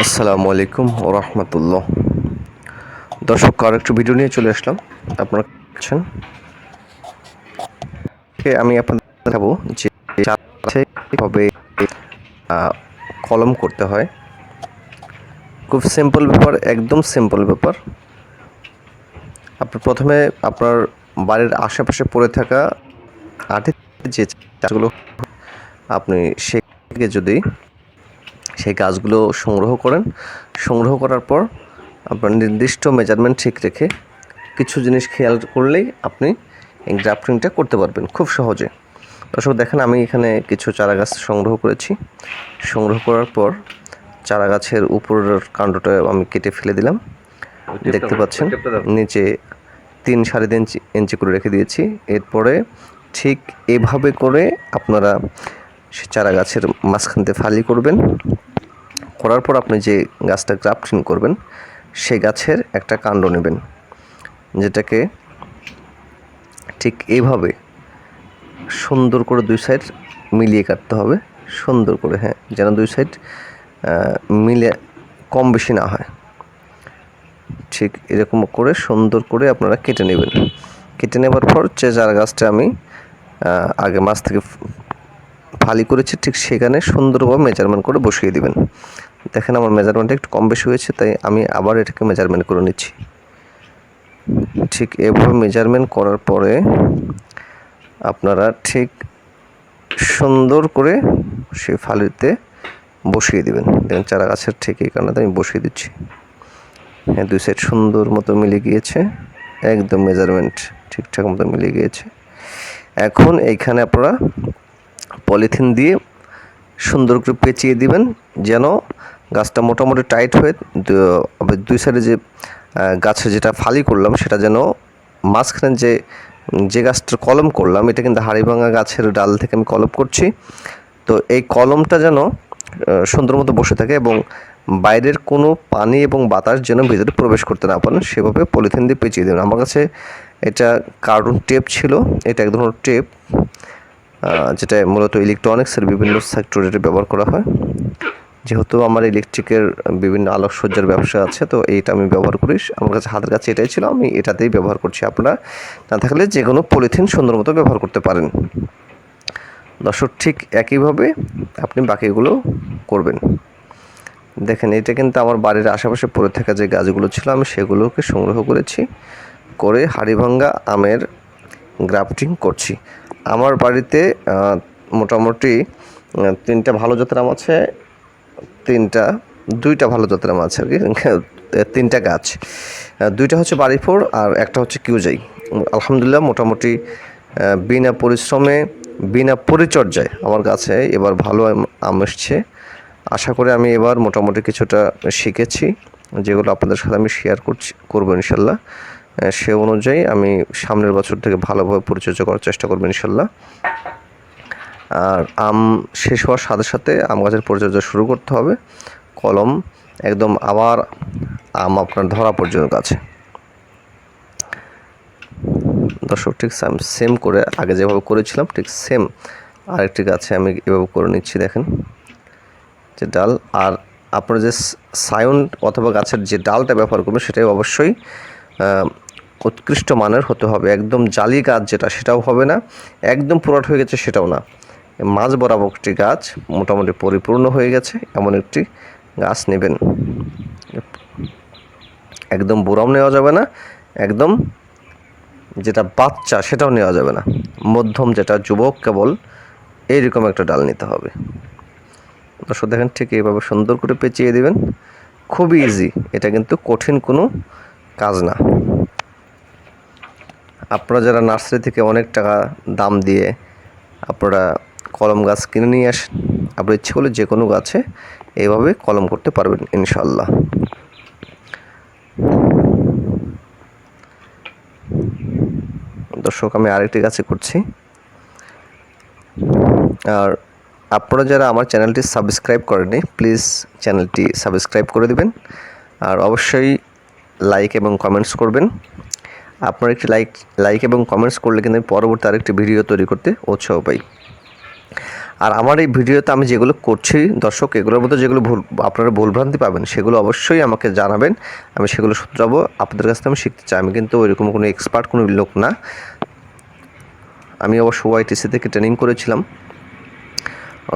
আসসালামু আলাইকুম রহমতুল্লাহ দর্শক আর একটু ভিডিও নিয়ে চলে আসলাম। আপনারা আজকে আমি আপনাদের দেখাবো যে কীভাবে কলম করতে হয়। খুব সিম্পল ব্যাপার, একদম সিম্পল ব্যাপার। আপনি প্রথমে আপনার বাড়ির আশেপাশে পড়ে থাকা আটের যে চাষগুলো, আপনি সেকে যদি সেই গাছগুলো সংগ্রহ করেন। সংগ্রহ করার পর আপনার নির্দিষ্ট মেজারমেন্ট ঠিক রেখে কিছু জিনিস খেয়াল করলেই আপনি এই গ্রাফটিংটা করতে পারবেন খুব সহজে। দর্শক দেখেন আমি এখানে কিছু চারা গাছ সংগ্রহ করেছি। সংগ্রহ করার পর চারা গাছের উপরের কাণ্ডটা আমি কেটে ফেলে দিলাম। দেখতে পাচ্ছেন নিচে তিন সাড়ে তিন ইঞ্চি- ইঞ্চি করে রেখে দিয়েছি। এরপরে ঠিক এভাবে করে আপনারা সে চারা গাছের মাঝখানতে ফালি করবেন। করার পর আপনি যে গাছটা গ্রাফটিং করবেন, সেই গাছের একটা কাণ্ড নেবেন, যেটাকে ঠিক এইভাবে সুন্দর করে দুই সাইড মিলিয়ে কাটতে হবে, সুন্দর করে হ্যাঁ যেন দুই সাইড মিলে কম বেশি না হয়। ঠিক এরকম করে সুন্দর করে আপনারা কেটে নেবেন। কেটে নেবার পর যে চারা গাছটা আমি আগে মাছ থেকে ফালি করেছি, ঠিক সেখানে সুন্দরভাবে মেজারমেন্ট করে বসিয়ে দিবেন। দেখেন আমার মেজারমেন্টটা একটু কম বেশি হয়েছে, তাই আমি আবার এটাকে মেজারমেন্ট করে নিচ্ছি। ঠিক এভাবে মেজারমেন্ট করার পরে আপনারা ঠিক সুন্দর করে সেই ফালিতে বসিয়ে দেবেন। দেখেন চারা গাছের ঠিক এই কারণে আমি বসিয়ে দিচ্ছি। হ্যাঁ দুই সাইড সুন্দর মতো মিলে গিয়েছে, একদম মেজারমেন্ট ঠিকঠাক মতো মিলে গিয়েছে। এখন এইখানে আপনারা পলিথিন দিয়ে সুন্দর করে পেঁচিয়ে দিবেন, যেন গাছটা মোটামুটি টাইট হয়ে দুই সাইডে যে গাছে যেটা ফালি করলাম, সেটা যেন মাঝখানে যে যে গাছটার কলম করলাম, এটা কিন্তু হাড়িভাঙা গাছের ডাল থেকে আমি কলম করছি। তো এই কলমটা যেন সুন্দর মতো বসে থাকে এবং বাইরের কোনো পানি এবং বাতাস যেন ভিতরে প্রবেশ করতে না পারেন, সেভাবে পলিথিন দিয়ে পেঁচিয়ে দেবেন আমার কাছে এটা কার্টুন টেপ ছিল, এটা এক ধরনের টেপ যেটা মূলত ইলেকট্রনিক্সের বিভিন্ন সেক্টরে ব্যবহার করা হয়। যেহেতু আমার ইলেকট্রিকের বিভিন্ন আলোকসজ্জার ব্যবসা আছে, তো এইটা আমি ব্যবহার করি। আমার কাছে হাতের কাছে এটাই ছিল, আমি এটাতেই ব্যবহার করছি। আপনারা না থাকলে যে কোনো পলিথিন সুন্দর মতো ব্যবহার করতে পারেন। দর্শক, ঠিক একইভাবে আপনি বাকিগুলো করবেন। দেখেন এটা কিন্তু আমার বাড়ির আশেপাশে পড়ে থাকা যে গাছগুলো ছিল, আমি সেগুলোকে সংগ্রহ করেছি, করে হাড়িভাঙ্গা আমের গ্রাফটিং করছি। আমার বাড়িতে মোটামুটি তিনটা ভালো জাতের আম আছে তিনটা, দুইটা ভালো জাতের মাছ আর কি তিনটা গাছ। দুইটা হচ্ছে বাড়িফোর আর একটা হচ্ছে কিউজাই। আলহামদুলিল্লাহ মোটামুটি বিনা পরিশ্রমে, বিনা পরিচর্যায় আমার গাছে এবার ভালো আম এসছে। আশা করি আমি এবার মোটামুটি কিছুটা শিখেছি, যেগুলো আপনাদের সাথে আমি শেয়ার করছি, করব ইনশাল্লাহ। সে অনুযায়ী আমি সামনের বছর থেকে ভালোভাবে পরিচর্যা করার চেষ্টা করব ইনশাল্লাহ। আর আম শেষ হওয়ার সাথে সাথে আম গাছের পরিচর্যা শুরু করতে হবে। কলম একদম আবার আম আপনার ধরা পর্যন্ত গাছে দর্শক, ঠিক সেম সেম করে আগে যেভাবে করেছিলাম, ঠিক সেম আরেকটি গাছে আমি এভাবে করে নিচ্ছি, দেখেন। যে ডাল, আর আপনার যে সায়ন অথবা গাছের যে ডালটা ব্যবহার করবেন, সেটাই অবশ্যই উৎকৃষ্ট মানের হতে হবে। একদম জালি গাছ যেটা, সেটাও হবে না। একদম পুরাট হয়ে গেছে, সেটাও না। মাঝ বরাবর একটি গাছ মোটামুটি পরিপূর্ণ হয়ে গেছে, এমন একটি গাছ নেবেন। একদম বুড়াও নেওয়া যাবে না, একদম যেটা বাচ্চা সেটাও নেওয়া যাবে না। মধ্যম যেটা যুবক কেবল এইরকম একটা ডাল নিতে হবে। দর্শক দেখেন ঠিক এইভাবে সুন্দর করে পেঁচিয়ে দেবেন, খুবই ইজি এটা কিন্তু কঠিন কোনো কাজ না। আপনারা যারা নার্সারি থেকে অনেক টাকা দাম দিয়ে আপনারা কলম গাছ কিনে নিয়ে আসেন। আপনার ইচ্ছে করলে যে কোনো গাছে এইভাবে কলম করতে পারবেন ইনশাল্লাহ দর্শক, আমি আরেকটি গাছে করছি আর আপনারা যারা আমার চ্যানেলটি সাবস্ক্রাইব করেনি প্লিজ চ্যানেলটি সাবস্ক্রাইব করে দিবেন। আর অবশ্যই লাইক এবং কমেন্টস করবেন। আপনার একটি লাইক লাইক এবং কমেন্টস করলে কিন্তু আমি পরবর্তী আরেকটি ভিডিও তৈরি করতে উৎসাহ পাই। আর আমার এই ভিডিওতে আমি যেগুলো করছি, দর্শক, এগুলোর মধ্যে যেগুলো ভুল, আপনারা ভুলভ্রান্তি পাবেন, সেগুলো অবশ্যই আমাকে জানাবেন। আমি সেগুলো শুধরাবো। আপনাদের কাছ থেকে আমি শিখতে চাই। আমি কিন্তু ওইরকম কোনো এক্সপার্ট কোনো লোক না। আমি অবশ্য ওয়াইটিসি থেকে ট্রেনিং করেছিলাম।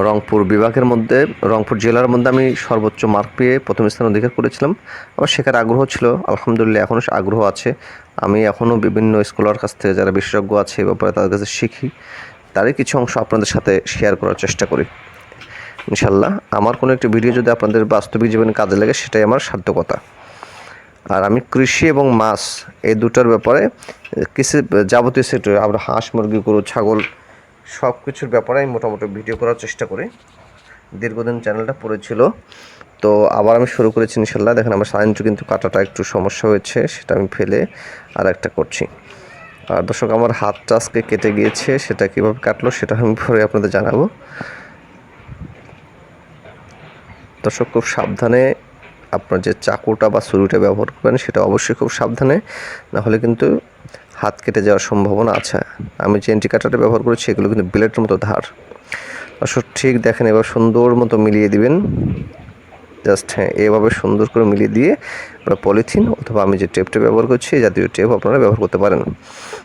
রংপুর বিভাগের মধ্যে, রংপুর জেলার মধ্যে আমি সর্বোচ্চ মার্ক পেয়ে প্রথম স্থান অধিকার করেছিলাম। আমার শেখার আগ্রহ ছিল। আলহামদুলিল্লাহ, এখনও আগ্রহ আছে। আমি এখনও বিভিন্ন স্কুলের কাছ থেকে যারা বিশেষজ্ঞ আছে, এ ব্যাপারে তাদের কাছে শিখি। তারই কিছু অংশ আপনাদের সাথে শেয়ার করার চেষ্টা করি। ইনশাল্লাহ আমার কোনো একটি ভিডিও যদি আপনাদের বাস্তবিক জীবনে কাজে লাগে, সেটাই আমার সাধ্যকতা আর আমি কৃষি এবং মাছ, এই দুটোর ব্যাপারে কিছু যাবতীয় সেক্টর আমরা হাঁস, মুরগি, গরু, ছাগল সব কিছুর ব্যাপারে আমি মোটামুটি ভিডিও করার চেষ্টা করি। দীর্ঘদিন চ্যানেলটা পড়েছিল তো আবার আমি শুরু করেছি ইনশাল্লাহ দেখেন আমার সাইন্সও কিন্তু কাটাটা একটু সমস্যা হয়েছে, সেটা আমি ফেলে আর একটা করছি। আর দর্শক, আমার হাতটা আজকে কেটে গিয়েছে, সেটা কীভাবে কাটলো সেটা আমি পরে আপনাদের জানাব। দর্শক, খুব সাবধানে আপনার যে চাকুটা বা ছুরিটা ব্যবহার করবেন, সেটা অবশ্যই খুব সাবধানে না হলে কিন্তু হাত কেটে যাওয়ার সম্ভাবনা আছে। আমি যে এন্টি কাটারটা ব্যবহার করেছি, এগুলো কিন্তু ব্লেডের মতো ধার। দর্শক, ঠিক দেখেন, এবার সুন্দর মতো মিলিয়ে দিবেন। জাস্ট হ্যাঁ এভাবে সুন্দর করে মিলিয়ে দিয়ে আপনারা পলিথিন অথবা আমি যে টেপটা ব্যবহার করছি, এই জাতীয় টেপ আপনারা ব্যবহার করতে পারেন।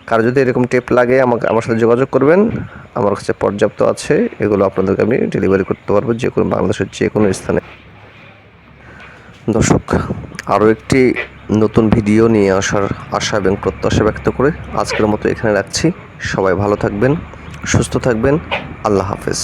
কারও যদি এরকম টেপ লাগে, আমাকে, আমার সাথে যোগাযোগ করবেন। আমার কাছে পর্যাপ্ত আছে, এগুলো আপনাদেরকে আমি ডেলিভারি করতে পারব যে কোনো বাংলাদেশের যে কোনো স্থানে। দর্শক, আরও একটি নতুন ভিডিও নিয়ে আসার আশা এবং প্রত্যাশা ব্যক্ত করে আজকের মতো এখানে রাখছি। সবাই ভালো থাকবেন, সুস্থ থাকবেন। আল্লাহ হাফেজ।